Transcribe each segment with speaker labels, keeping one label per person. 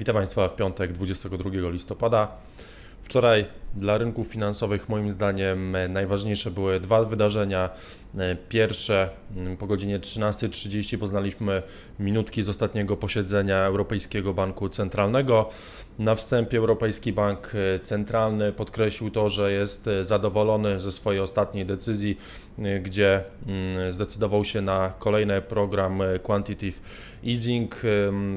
Speaker 1: Witam Państwa w piątek 22 listopada. Wczoraj dla rynków finansowych moim zdaniem e, najważniejsze były dwa wydarzenia. E, Pierwsze po godzinie 13.30 poznaliśmy minutki z ostatniego posiedzenia Europejskiego Banku Centralnego. Na wstępie Europejski Bank e, Centralny podkreślił to, że jest zadowolony ze swojej ostatniej decyzji, gdzie zdecydował się na kolejny program Quantitative Easing.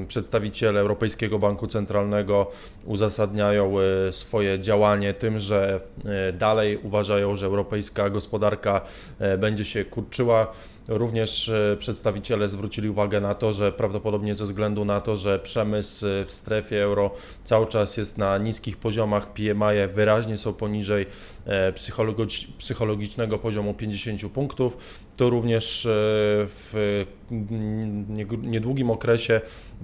Speaker 1: Przedstawiciele Europejskiego Banku Centralnego uzasadniają swoje działanie tym, że e, dalej uważają, że europejska gospodarka e, będzie się kurczyła. Również e, przedstawiciele zwrócili uwagę na to, że prawdopodobnie ze względu na to, że przemysł e, w strefie euro cały czas jest na niskich poziomach, PMI wyraźnie są poniżej e, psychologi- psychologicznego poziomu 50 punktów, to również e, w mm, niedługim okresie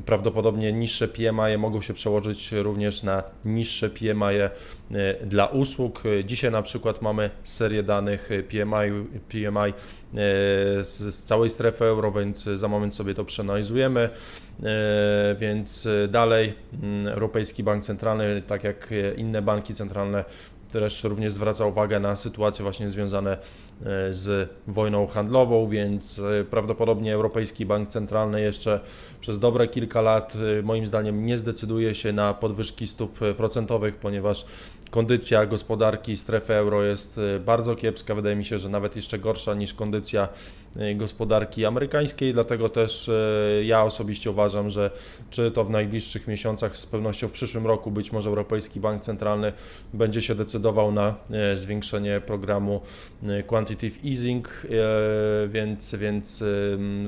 Speaker 1: prawdopodobnie niższe PMI mogą się przełożyć również na niższe PMI e, dla usług. E, Dzisiaj na przykład mamy serię danych e, PMI, PMI e, z, z całej strefy euro, więc za moment sobie to przeanalizujemy. E, Więc e, dalej mm, Europejski Bank Centralny, tak jak e, inne banki centralne, też również zwraca uwagę na sytuacje właśnie związane e, z wojną handlową, więc e, prawdopodobnie Europejski Bank Centralny jeszcze przez dobre kilka lat e, moim zdaniem nie zdecyduje się na podwyżki stóp e, procentowych, ponieważ kondycja gospodarki strefy euro jest e, bardzo kiepska. Wydaje mi się, że nawet jeszcze gorsza niż kondycja gospodarki amerykańskiej, dlatego też e, ja osobiście uważam, że czy to w najbliższych miesiącach, z pewnością w przyszłym roku być może Europejski Bank Centralny będzie się decydował na e, zwiększenie programu e, Quantitative Easing, e, więc, więc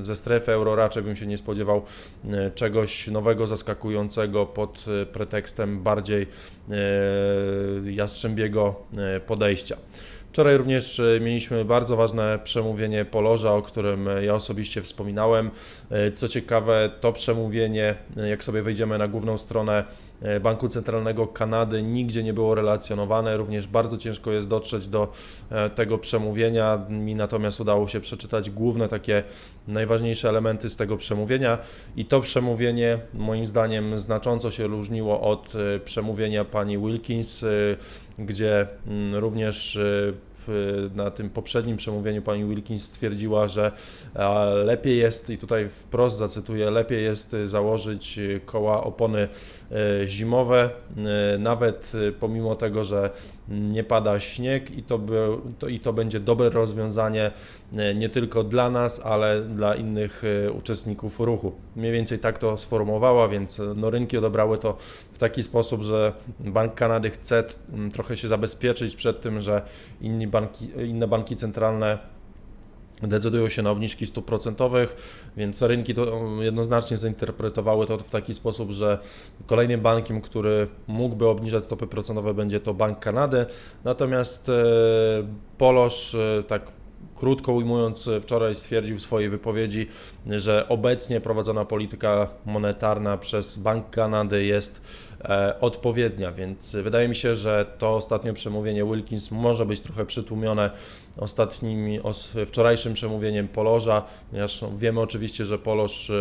Speaker 1: ze strefy euro raczej bym się nie spodziewał e, czegoś nowego, zaskakującego pod e, pretekstem bardziej e, jastrzębiego e, podejścia. Wczoraj również e, mieliśmy bardzo ważne przemówienie Poloża, o którym e, ja osobiście wspominałem. E, Co ciekawe, to przemówienie, jak sobie wejdziemy na główną stronę Banku Centralnego Kanady, nigdzie nie było relacjonowane. Również bardzo ciężko jest dotrzeć do e, tego przemówienia. Mi natomiast udało się przeczytać główne takie najważniejsze elementy z tego przemówienia. I to przemówienie, moim zdaniem, znacząco się różniło od e, przemówienia pani Wilkins, e, gdzie mm, również e, na tym poprzednim przemówieniu pani Wilkins stwierdziła, że a, lepiej jest, i tutaj wprost zacytuję, lepiej jest e, założyć e, koła opony e, zimowe, e, nawet e, pomimo tego, że nie pada śnieg i to, to, i to będzie dobre rozwiązanie e, nie tylko dla nas, ale dla innych e, uczestników ruchu. Mniej więcej tak to sformułowała, więc e, no, rynki odebrały to w taki sposób, że Bank Kanady chce mm, trochę się zabezpieczyć przed tym, że inni banki, inne banki centralne decydują się na obniżki stóp procentowych, więc rynki to jednoznacznie zainterpretowały to w taki sposób, że kolejnym bankiem, który mógłby obniżać stopy procentowe będzie to Bank Kanady, natomiast e, Polosz e, tak krótko ujmując, wczoraj stwierdził w swojej wypowiedzi, że obecnie prowadzona polityka monetarna przez Bank Kanady jest odpowiednia, więc wydaje mi się, że to ostatnie przemówienie Wilkins może być trochę przytłumione ostatnim, os, wczorajszym przemówieniem Polorza, ponieważ wiemy oczywiście, że Polosz e,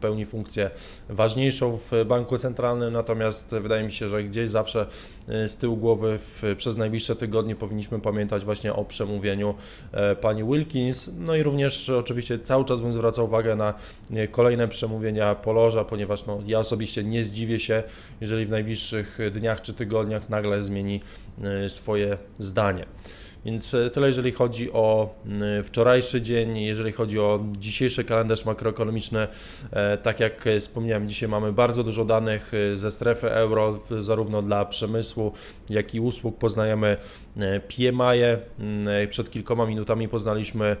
Speaker 1: pełni funkcję ważniejszą w banku centralnym, natomiast wydaje mi się, że gdzieś zawsze e, z tyłu głowy w, przez najbliższe tygodnie powinniśmy pamiętać właśnie o przemówieniu e, pani Wilkins, no i również oczywiście cały czas bym zwracał uwagę na e, kolejne przemówienia Polorza, ponieważ no, ja osobiście nie zdziwię się, jeżeli w najbliższych dniach czy tygodniach nagle zmieni e, swoje zdanie. Więc e, tyle, jeżeli chodzi o mm, wczorajszy dzień, jeżeli chodzi o dzisiejszy kalendarz makroekonomiczny. E, Tak jak wspomniałem, dzisiaj mamy bardzo dużo danych ze strefy euro, zarówno dla przemysłu, jak i usług. Poznajemy PMI. Mm, Przed kilkoma minutami poznaliśmy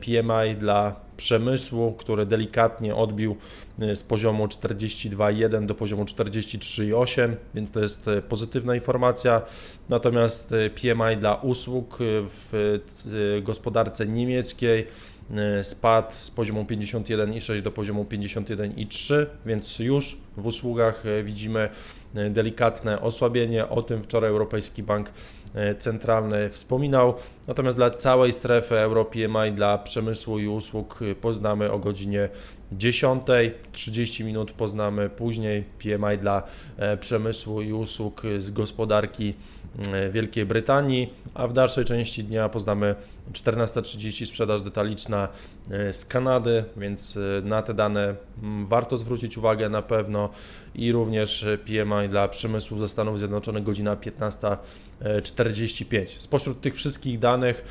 Speaker 1: PMI dla przemysłu, który delikatnie odbił e, z poziomu 42,1 do poziomu 43,8, więc to jest e, pozytywna informacja. Natomiast e, PMI dla usług w gospodarce niemieckiej spadł z poziomu 51,6 do poziomu 51,3, więc już w usługach widzimy delikatne osłabienie. O tym wczoraj Europejski Bank e, Centralny wspominał. Natomiast dla całej strefy euro PMI dla przemysłu i usług e, poznamy o godzinie 10. 30 minut poznamy później PMI dla e, przemysłu i usług z gospodarki e, Wielkiej Brytanii, a w dalszej części dnia poznamy 14.30 sprzedaż detaliczna e, z Kanady, więc na te dane mm, warto zwrócić uwagę na pewno i również PMI dla przemysłu ze Stanów Zjednoczonych godzina 15.45. Spośród tych wszystkich danych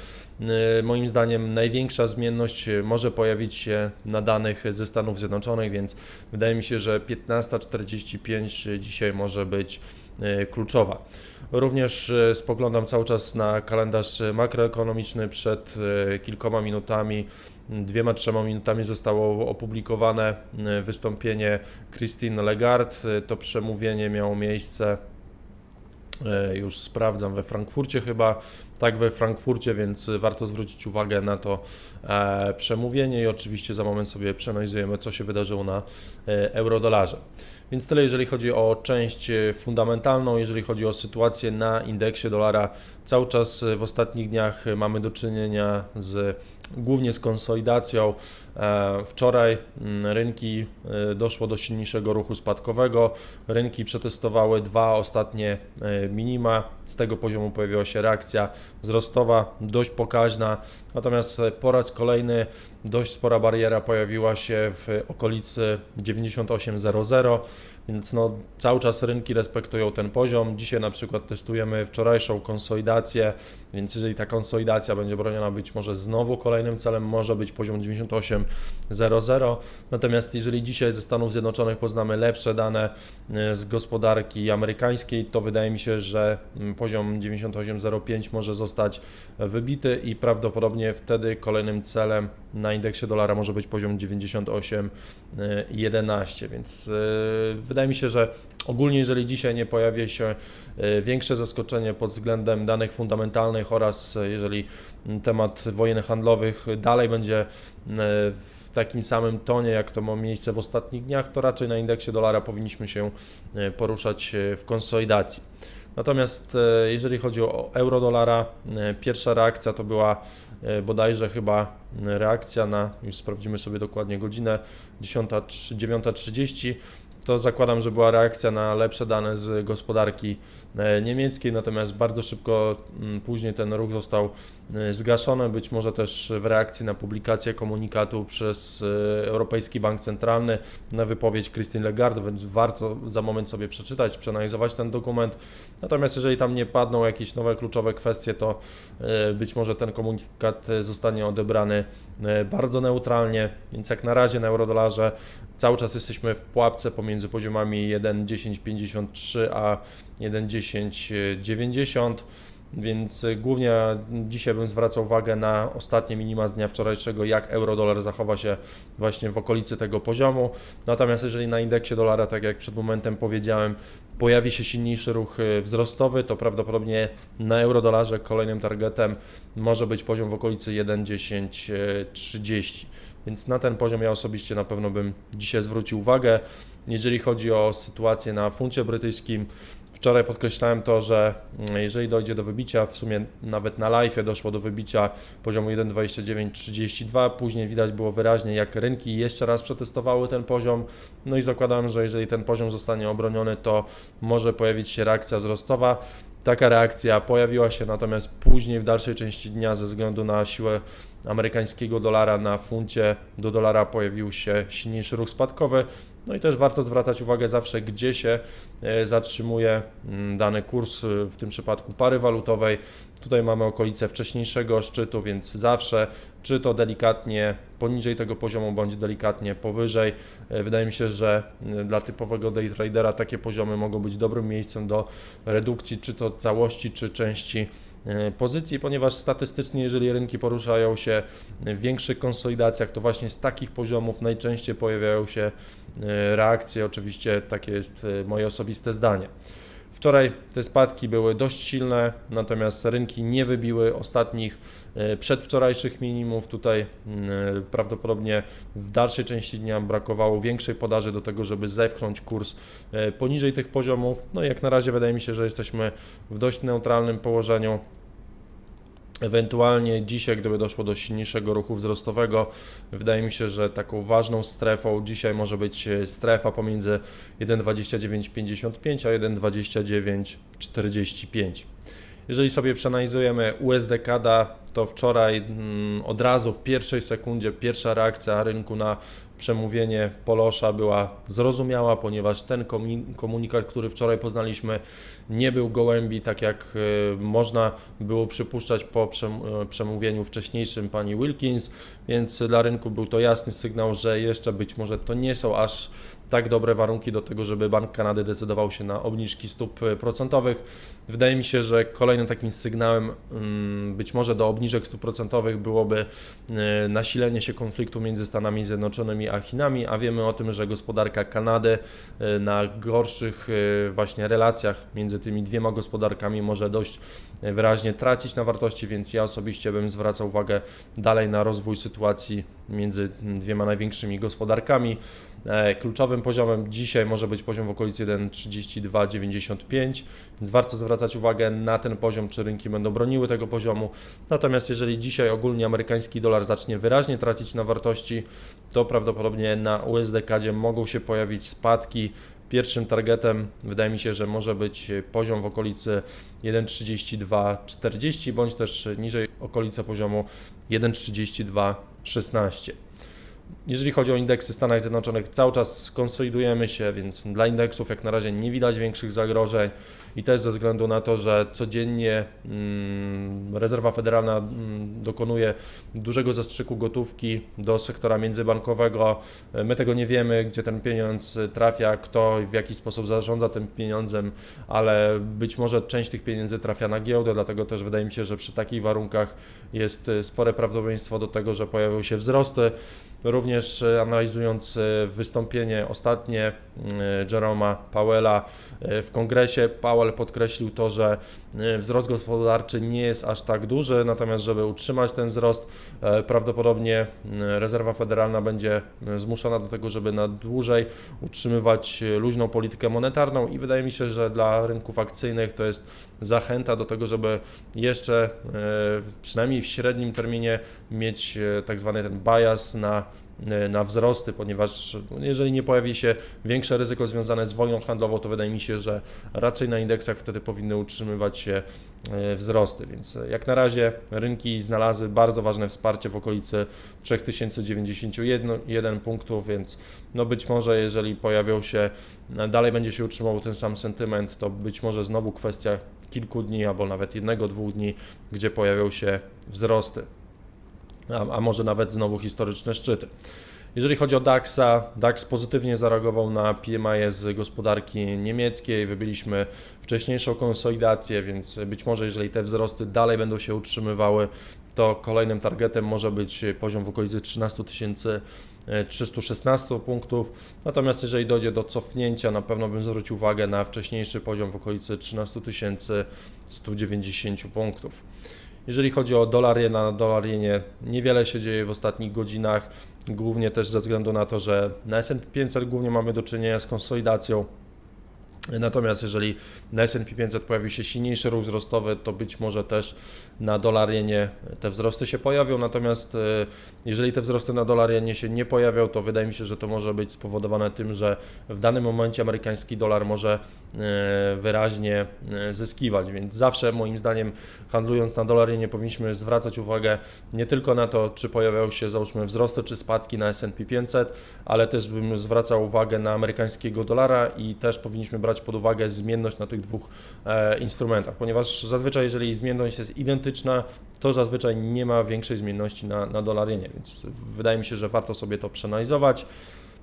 Speaker 1: moim zdaniem największa zmienność może pojawić się na danych ze Stanów Zjednoczonych, więc wydaje mi się, że 15.45 dzisiaj może być e, kluczowa. Również spoglądam cały czas na kalendarz makroekonomiczny. Przed kilkoma minutami, dwiema, trzema minutami zostało opublikowane wystąpienie Christine Lagarde. To przemówienie miało miejsce już sprawdzam we Frankfurcie chyba tak we Frankfurcie, więc warto zwrócić uwagę na to e, przemówienie i oczywiście za moment sobie przeanalizujemy, co się wydarzyło na e, eurodolarze. Więc tyle, jeżeli chodzi o część e, fundamentalną, jeżeli chodzi o sytuację na indeksie dolara. Cały czas w ostatnich dniach mamy do czynienia z głównie z konsolidacją. Wczoraj mm, rynki doszło do silniejszego ruchu spadkowego. Rynki przetestowały dwa ostatnie minima. Z tego poziomu pojawiła się reakcja wzrostowa dość pokaźna, natomiast po raz kolejny dość spora bariera pojawiła się w okolicy 98.00, więc no, cały czas rynki respektują ten poziom. Dzisiaj na przykład testujemy wczorajszą konsolidację, więc jeżeli ta konsolidacja będzie broniona być może znowu kolejnym celem może być poziom 98.00, natomiast jeżeli dzisiaj ze Stanów Zjednoczonych poznamy lepsze dane e, z gospodarki amerykańskiej, to wydaje mi się, że poziom 98.05 może zostać wybity i prawdopodobnie wtedy kolejnym celem na indeksie dolara może być poziom 98.11, więc e, wydaje mi się, że ogólnie jeżeli dzisiaj nie pojawi się e, większe zaskoczenie pod względem danych fundamentalnych oraz e, jeżeli temat wojen handlowych dalej będzie w takim samym tonie, jak to ma miejsce w ostatnich dniach, to raczej na indeksie dolara powinniśmy się poruszać w konsolidacji. Natomiast jeżeli chodzi o euro dolara, pierwsza reakcja to była bodajże chyba reakcja na, już sprawdzimy sobie dokładnie godzinę, 9.30, to zakładam, że była reakcja na lepsze dane z gospodarki e, niemieckiej, natomiast bardzo szybko mm, później ten ruch został e, zgaszony, być może też w reakcji na publikację komunikatu przez e, Europejski Bank Centralny na wypowiedź Christine Lagarde, więc warto za moment sobie przeczytać, przeanalizować ten dokument. Natomiast jeżeli tam nie padną jakieś nowe kluczowe kwestie, to być może ten komunikat zostanie odebrany bardzo neutralnie, więc jak na razie na eurodolarze cały czas jesteśmy w pułapce pomiędzy poziomami 1,1053 a 1,1090 więc głównie dzisiaj bym zwracał uwagę na ostatnie minima z dnia wczorajszego, jak euro-dolar zachowa się właśnie w okolicy tego poziomu. Natomiast jeżeli na indeksie dolara, tak jak przed momentem powiedziałem, pojawi się silniejszy ruch y, wzrostowy, to prawdopodobnie na euro-dolarze kolejnym targetem może być poziom w okolicy 1,1030. Więc na ten poziom ja osobiście na pewno bym dzisiaj zwrócił uwagę. Jeżeli chodzi o sytuację na funcie brytyjskim, Wczoraj podkreślałem to, że mm, jeżeli dojdzie do wybicia, w sumie nawet na live doszło do wybicia poziomu 1,2932, później widać było wyraźnie, jak rynki jeszcze raz przetestowały ten poziom. No i zakładam, że jeżeli ten poziom zostanie obroniony, to może pojawić się reakcja wzrostowa. Taka reakcja pojawiła się natomiast później w dalszej części dnia ze względu na siłę amerykańskiego dolara na funcie do dolara pojawił się silniejszy ruch spadkowy. No i też warto zwracać uwagę zawsze, gdzie się e, zatrzymuje mm, dany kurs, e, w tym przypadku pary walutowej. Tutaj mamy okolice wcześniejszego szczytu, więc zawsze, czy to delikatnie poniżej tego poziomu, bądź delikatnie powyżej. E, wydaje mi się, że dla typowego day tradera takie poziomy mogą być dobrym miejscem do redukcji, czy to całości, czy części pozycji, ponieważ statystycznie, jeżeli rynki poruszają się w większych konsolidacjach, to właśnie z takich poziomów najczęściej pojawiają się e, reakcje. Oczywiście takie jest e, moje osobiste zdanie. Wczoraj te spadki były dość silne, natomiast rynki nie wybiły ostatnich e, przedwczorajszych minimów. Tutaj mm, prawdopodobnie w dalszej części dnia brakowało większej podaży do tego, żeby zepchnąć kurs e, poniżej tych poziomów. No i jak na razie wydaje mi się, że jesteśmy w dość neutralnym położeniu. Ewentualnie dzisiaj, gdyby doszło do silniejszego ruchu wzrostowego, wydaje mi się, że taką ważną strefą dzisiaj może być e, strefa pomiędzy 1,2955 a 1,2945. Jeżeli sobie przeanalizujemy USD CADA, to wczoraj mm, od razu w pierwszej sekundzie pierwsza reakcja rynku na przemówienie Polosza była zrozumiała, ponieważ ten komunikat, który wczoraj poznaliśmy, nie był gołębi, tak jak e, można było przypuszczać po e, przemówieniu wcześniejszym pani Wilkins, więc dla rynku był to jasny sygnał, że jeszcze być może to nie są aż tak dobre warunki do tego, żeby Bank Kanady decydował się na obniżki stóp e, procentowych. Wydaje mi się, że kolejnym takim sygnałem mm, być może do obniżek stóp procentowych byłoby e, nasilenie się konfliktu między Stanami Zjednoczonymi a Chinami, a wiemy o tym, że gospodarka Kanady e, na gorszych właśnie relacjach między tymi dwiema gospodarkami może dość wyraźnie tracić na wartości, więc ja osobiście bym zwracał uwagę dalej na rozwój sytuacji między dwiema największymi gospodarkami. E, Kluczowym poziomem dzisiaj może być poziom w okolicy 1,3295, więc warto zwracać uwagę na ten poziom, czy rynki będą broniły tego poziomu. Natomiast jeżeli dzisiaj ogólnie amerykański dolar zacznie wyraźnie tracić na wartości, to prawdopodobnie na USD-kadzie mogą się pojawić spadki. Pierwszym targetem wydaje mi się, że może być poziom w okolicy 1,3240 bądź też niżej okolice poziomu 1,3216. Jeżeli chodzi o indeksy Stanów Zjednoczonych, cały czas konsolidujemy się, więc dla indeksów jak na razie nie widać większych zagrożeń i też ze względu na to, że codziennie mm, rezerwa federalna mm, dokonuje dużego zastrzyku gotówki do sektora międzybankowego. My tego nie wiemy, gdzie ten pieniądz trafia, kto w jaki sposób zarządza tym pieniądzem, ale być może część tych pieniędzy trafia na giełdę, dlatego też wydaje mi się, że przy takich warunkach jest e, spore prawdopodobieństwo do tego, że pojawią się wzrosty. Również e, analizując e, wystąpienie ostatnie Jeroma Powella w kongresie, Powell podkreślił to, że e, wzrost gospodarczy nie jest aż tak duży, natomiast żeby utrzymać ten wzrost, e, prawdopodobnie e, rezerwa federalna będzie zmuszona do tego, żeby na dłużej utrzymywać luźną politykę monetarną i wydaje mi się, że dla rynków akcyjnych to jest zachęta do tego, żeby jeszcze przynajmniej w średnim terminie mieć tak zwany ten bias na, na wzrosty, ponieważ no, jeżeli nie pojawi się większe ryzyko związane z wojną handlową, to wydaje mi się, że raczej na indeksach wtedy powinny utrzymywać się e, wzrosty. Więc e, jak na razie rynki znalazły bardzo ważne wsparcie w okolicy 3091 punktów, więc no być może jeżeli pojawią się, dalej będzie się utrzymał ten sam sentyment, to być może znowu kwestia kilku dni albo nawet jednego, dwóch dni, gdzie pojawią się wzrosty a, a może nawet znowu historyczne szczyty. Jeżeli chodzi o DAX-a, DAX pozytywnie zareagował na PMI z gospodarki niemieckiej. Wybyliśmy wcześniejszą konsolidację, więc być może jeżeli te wzrosty dalej będą się utrzymywały, to kolejnym targetem może być poziom w okolicy 13 316 punktów. Natomiast jeżeli dojdzie do cofnięcia, na pewno bym zwrócił uwagę na wcześniejszy poziom w okolicy 13 190 punktów. Jeżeli chodzi o dolar jena, na dolar jenie niewiele się dzieje w ostatnich godzinach, głównie też ze względu na to, że na S&P 500 głównie mamy do czynienia z konsolidacją. Natomiast jeżeli na S&P 500 pojawi się silniejszy ruch wzrostowy, to być może też na dolar jenie te wzrosty się pojawią. Natomiast e, jeżeli te wzrosty na dolar jenie się nie pojawią, to wydaje mi się, że to może być spowodowane tym, że w danym momencie amerykański dolar może e, wyraźnie e, zyskiwać. Więc zawsze moim zdaniem handlując na dolar jenie powinniśmy zwracać uwagę nie tylko na to, czy pojawiają się załóżmy wzrosty czy spadki na S&P 500, ale też bym zwracał uwagę na amerykańskiego dolara i też powinniśmy brać pod uwagę zmienność na tych dwóch e, instrumentach, ponieważ zazwyczaj jeżeli zmienność jest identyczna, to zazwyczaj nie ma większej zmienności na, na dolarienie, więc wydaje mi się, że warto sobie to przeanalizować.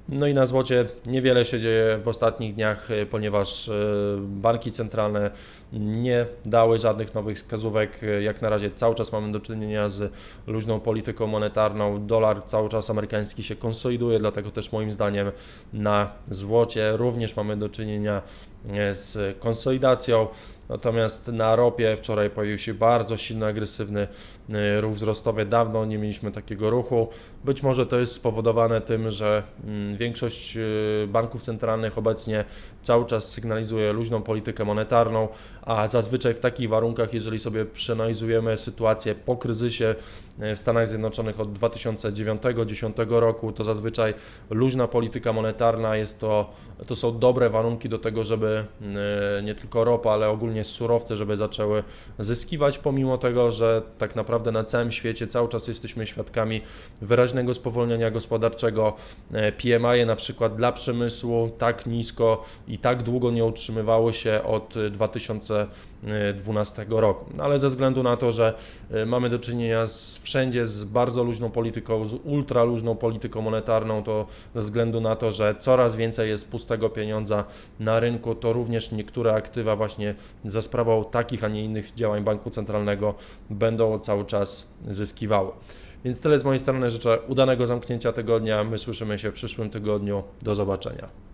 Speaker 1: No i na złocie niewiele się dzieje w ostatnich dniach, e, ponieważ e, banki centralne nie dały żadnych nowych wskazówek. E, Jak na razie cały czas mamy do czynienia z luźną polityką monetarną. Dolar cały czas amerykański się konsoliduje, dlatego też moim zdaniem na złocie również mamy do czynienia z konsolidacją. Natomiast na ropie wczoraj pojawił się bardzo silny, agresywny e, ruch wzrostowy. Dawno nie mieliśmy takiego ruchu. Być może to jest spowodowane tym, że mm, Większość y, banków centralnych obecnie cały czas sygnalizuje luźną politykę monetarną, a zazwyczaj w takich warunkach, jeżeli sobie przeanalizujemy sytuację po kryzysie w Stanach Zjednoczonych od 2009-2010 roku, to zazwyczaj luźna polityka monetarna jest to, to są dobre warunki do tego, żeby y, nie tylko ropa, ale ogólnie surowce, żeby zaczęły zyskiwać, pomimo tego, że tak naprawdę na całym świecie cały czas jesteśmy świadkami wyraźnego spowolnienia gospodarczego. E, PMI na przykład dla przemysłu tak nisko i tak długo nie utrzymywało się od e, 2012 roku. No, ale ze względu na to, że e, mamy do czynienia z, wszędzie z bardzo luźną polityką, z ultra luźną polityką monetarną, to ze względu na to, że coraz więcej jest pustego pieniądza na rynku, to również niektóre aktywa właśnie za sprawą takich, a nie innych działań banku centralnego będą cały czas zyskiwały. Więc tyle z mojej strony. Życzę udanego zamknięcia tygodnia. My słyszymy się w przyszłym tygodniu. Do zobaczenia.